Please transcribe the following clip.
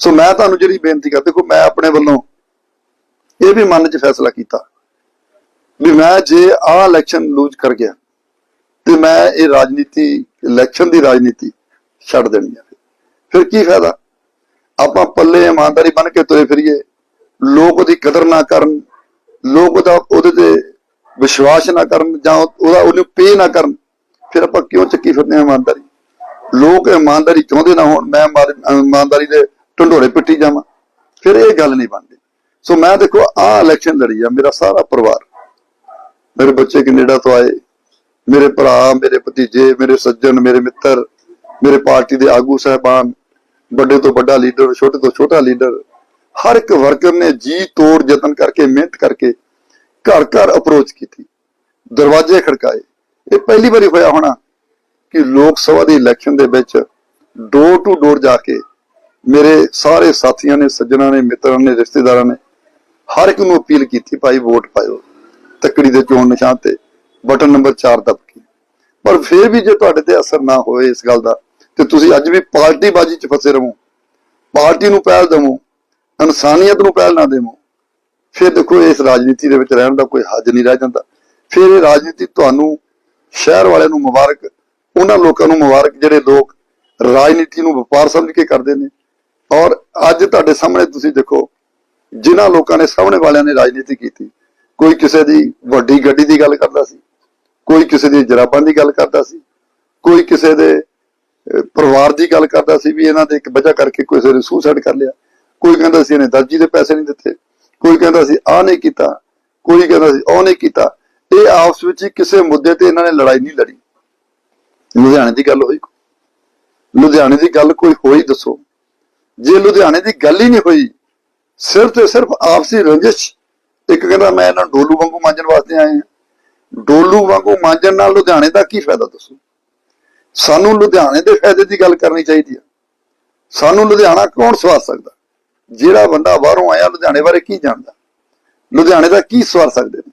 ਸੋ ਮੈਂ ਤੁਹਾਨੂੰ ਜਿਹੜੀ ਬੇਨਤੀ ਕਰਦਾ, ਦੇਖੋ, ਮੈਂ ਆਪਣੇ ਵੱਲੋਂ ਇਹ ਵੀ ਮਨ 'ਚ ਫੈਸਲਾ ਕੀਤਾ ਵੀ ਮੈਂ ਜੇ ਆਹ ਇਲੈਕਸ਼ਨ ਲੂਜ਼ ਕਰ ਗਿਆ, ਤੇ ਮੈਂ ਇਹ ਰਾਜਨੀਤੀ ਇਲੈਕਸ਼ਨ ਦੀ ਰਾਜਨੀਤੀ ਛੱਡ ਦੇਣੀ ਹੈ ਫਿਰ ਕੀ ਫਾਇਦਾ? ਆਪਾਂ ਪੱਲੇ ਇਮਾਨਦਾਰੀ ਬਣ ਕੇ ਤੁਰੇ ਫਿਰੀਏ। ਲੋਕ ਉਹਦੀ ਕਦਰ ਨਾ ਕਰਨ, ਲੋਕ ਉਹਦਾ, ਉਹਦੇ ਤੇ ਵਿਸ਼ਵਾਸ ਨਾ ਕਰਨ ਜਾਂ ਉਹਦਾ, ਉਹਨੂੰ ਪੇ ਨਾ ਕਰਨ, ਫਿਰ ਆਪਾਂ ਕਿਉਂ ਚੱਕੀ ਫਿਰਦੇ ਹਾਂ ਇਮਾਨਦਾਰੀ? ਲੋਕ ਇਮਾਨਦਾਰੀ ਚਾਹੁੰਦੇ ਨਾ ਹੋਣ। ਮੈਂ ਇਮਾਨਦਾਰੀ ਦੇ ਢੰਡੋਰੇ ਪਿੱਟੀ ਜਾਵਾਂ। ਫਿਰ ਇਹ ਗੱਲ ਨਹੀਂ ਬਣਦੀ। ਸੋ ਮੈਂ ਦੇਖੋ, ਆਹ ਇਲੈਕਸ਼ਨ ਲੜੀ ਆ, ਮੇਰਾ ਸਾਰਾ ਪਰਿਵਾਰ। ਮੇਰੇ ਬੱਚੇ ਕੈਨੇਡਾ ਤੋਂ ਆਏ। ਮੇਰੇ ਭਰਾ, ਮੇਰੇ ਭਤੀਜੇ, ਮੇਰੇ ਸੱਜਣ, ਮੇਰੇ ਮਿੱਤਰ, ਮੇਰੇ ਪਾਰਟੀ ਦੇ ਆਗੂ ਸਹਿਬਾਨ, ਵੱਡੇ ਤੋਂ ਵੱਡਾ ਲੀਡਰ, ਛੋਟੇ ਤੋਂ ਛੋਟਾ ਲੀਡਰ। ਹਰ ਇੱਕ ਵਰਕਰ ਨੇ ਜੀ ਤੋੜ ਯਤਨ ਕਰਕੇ, ਮਿਹਨਤ ਕਰਕੇ ਘਰ ਘਰ ਅਪਰੋਚ ਕੀਤੀ। ਦਰਵਾਜ਼ੇ ਖੜਕਾਏ। ਇਹ ਪਹਿਲੀ ਵਾਰੀ ਹੋਇਆ ਹੋਣਾ ਕਿ ਲੋਕ ਸਭਾ ਦੀ ਇਲੈਕਸ਼ਨ ਦੇ ਵਿੱਚ ਡੋਰ ਟੂ ਡੋਰ ਜਾ ਕੇ ਮੇਰੇ ਸਾਰੇ ਸਾਥੀਆਂ ਨੇ, ਸੱਜਣਾ ਨੇ, ਮਿੱਤਰਾਂ ਨੇ, ਰਿਸ਼ਤੇਦਾਰਾਂ ਨੇ ਹਰ ਇੱਕ ਨੂੰ ਅਪੀਲ ਕੀਤੀ, ਭਾਈ ਵੋਟ ਪਾਇਓ। ਤੱਕੜੀ ਦੇ ਚੋਣ ਨਿਸ਼ਾਨ ਤੇ ਬਟਨ ਨੰਬਰ 4 ਦਬ ਪਰ ਫਿਰ ਵੀ ਜੇ ਤੁਹਾਡੇ ਤੇ ਅਸਰ ਨਾ ਹੋਏ ਇਸ ਗੱਲ ਦਾ, ਤੇ ਤੁਸੀਂ ਅੱਜ ਵੀ ਪਾਰਟੀ ਬਾਜੀ 'ਚ ਫਸੇ ਰਹੋ। ਪਾਰਟੀ ਨੂੰ ਪਹਿਲ ਦੇਵੋ, ਇਨਸਾਨੀਅਤ ਨੂੰ ਪਹਿਲ ਨਾ ਦੇਵੋ। ਫਿਰ ਦੇਖੋ, ਇਸ ਰਾਜਨੀਤੀ ਦੇ ਵਿੱਚ ਰਹਿਣ ਦਾ ਕੋਈ ਹੱਜ ਨਹੀਂ ਰਹਿ ਜਾਂਦਾ। ਫਿਰ ਇਹ ਰਾਜਨੀਤੀ ਤੁਹਾਨੂੰ ਸ਼ਹਿਰ ਵਾਲਿਆਂ ਨੂੰ ਮੁਬਾਰਕ, ਉਹਨਾਂ ਲੋਕਾਂ ਨੂੰ ਮੁਬਾਰਕ, ਜਿਹੜੇ ਲੋਕ ਰਾਜਨੀਤੀ ਨੂੰ ਵਪਾਰ ਸਮਝ ਕੇ ਕਰਦੇ ਨੇ। ਔਰ ਅੱਜ ਤੁਹਾਡੇ ਸਾਹਮਣੇ ਤੁਸੀਂ ਦੇਖੋ, ਜਿਨ੍ਹਾਂ ਲੋਕਾਂ ਨੇ ਸਾਹਮਣੇ ਵਾਲਿਆਂ ਨੇ ਰਾਜਨੀਤੀ ਕੀਤੀ, ਕੋਈ ਕਿਸੇ ਦੀ ਵੱਡੀ ਗੱਡੀ ਦੀ ਗੱਲ ਕਰਦਾ ਸੀ, ਕੋਈ ਕਿਸੇ ਦੀ ਜਰਾਬਾਂ ਦੀ ਗੱਲ ਕਰਦਾ ਸੀ, ਕੋਈ ਕਿਸੇ ਦੇ ਪਰਿਵਾਰ ਦੀ ਗੱਲ ਕਰਦਾ ਸੀ ਵੀ ਇਹਨਾਂ ਦੇ ਇੱਕ ਵਜ੍ਹਾ ਕਰਕੇ ਕਿਸੇ ਨੇ ਸੁਸਾਈਡ ਕਰ ਲਿਆ। ਕੋਈ ਕਹਿੰਦਾ ਸੀ ਇਹਨੇ ਦਰਜੀ ਦੇ ਪੈਸੇ ਨਹੀਂ ਦਿੱਤੇ, ਕੋਈ ਕਹਿੰਦਾ ਸੀ ਆਹ ਨਹੀਂ ਕੀਤਾ, ਕੋਈ ਕਹਿੰਦਾ ਸੀ ਉਹ ਨਹੀਂ ਕੀਤਾ। ਇਹ ਆਪਸ ਵਿੱਚ ਹੀ ਕਿਸੇ ਮੁੱਦੇ ਤੇ ਇਹਨਾਂ ਨੇ ਲੜਾਈ ਨਹੀਂ ਲੜੀ। ਲੁਧਿਆਣੇ ਦੀ ਗੱਲ ਹੋਈ। ਲੁਧਿਆਣੇ ਦੀ ਗੱਲ ਕੋਈ ਹੋਈ ਦੱਸੋ। ਜੇ ਲੁਧਿਆਣੇ ਦੀ ਗੱਲ ਹੀ ਨਹੀਂ ਹੋਈ, ਸਿਰਫ ਤੇ ਸਿਰਫ ਆਪਸੀ ਰੰਜਿਸ਼। ਇੱਕ ਕਹਿੰਦਾ, ਮੈਂ ਇਹਨਾਂ ਡੋਲੂ ਵਾਂਗੂ ਮਾਂਜਣ ਵਾਸਤੇ ਆਏ ਹਾਂ। ਡੋਲੂ ਵਾਂਗੂ ਮਾਂਜਣ ਨਾਲ ਲੁਧਿਆਣੇ ਦਾ ਕੀ ਫਾਇਦਾ ਦੱਸੋ? ਸਾਨੂੰ ਲੁਧਿਆਣੇ ਦੇ ਫਾਇਦੇ ਦੀ ਗੱਲ ਕਰਨੀ ਚਾਹੀਦੀ ਹੈ ਸਾਨੂੰ ਲੁਧਿਆਣਾ ਕੌਣ ਸਵਾਰ ਸਕਦਾ? ਜਿਹੜਾ ਬੰਦਾ ਬਾਹਰੋਂ ਆਇਆ, ਲੁਧਿਆਣੇ ਬਾਰੇ ਕੀ ਜਾਣਦਾ? ਲੁਧਿਆਣੇ ਦਾ ਕੀ ਸਵਾਰ ਸਕਦੇ ਨੇ?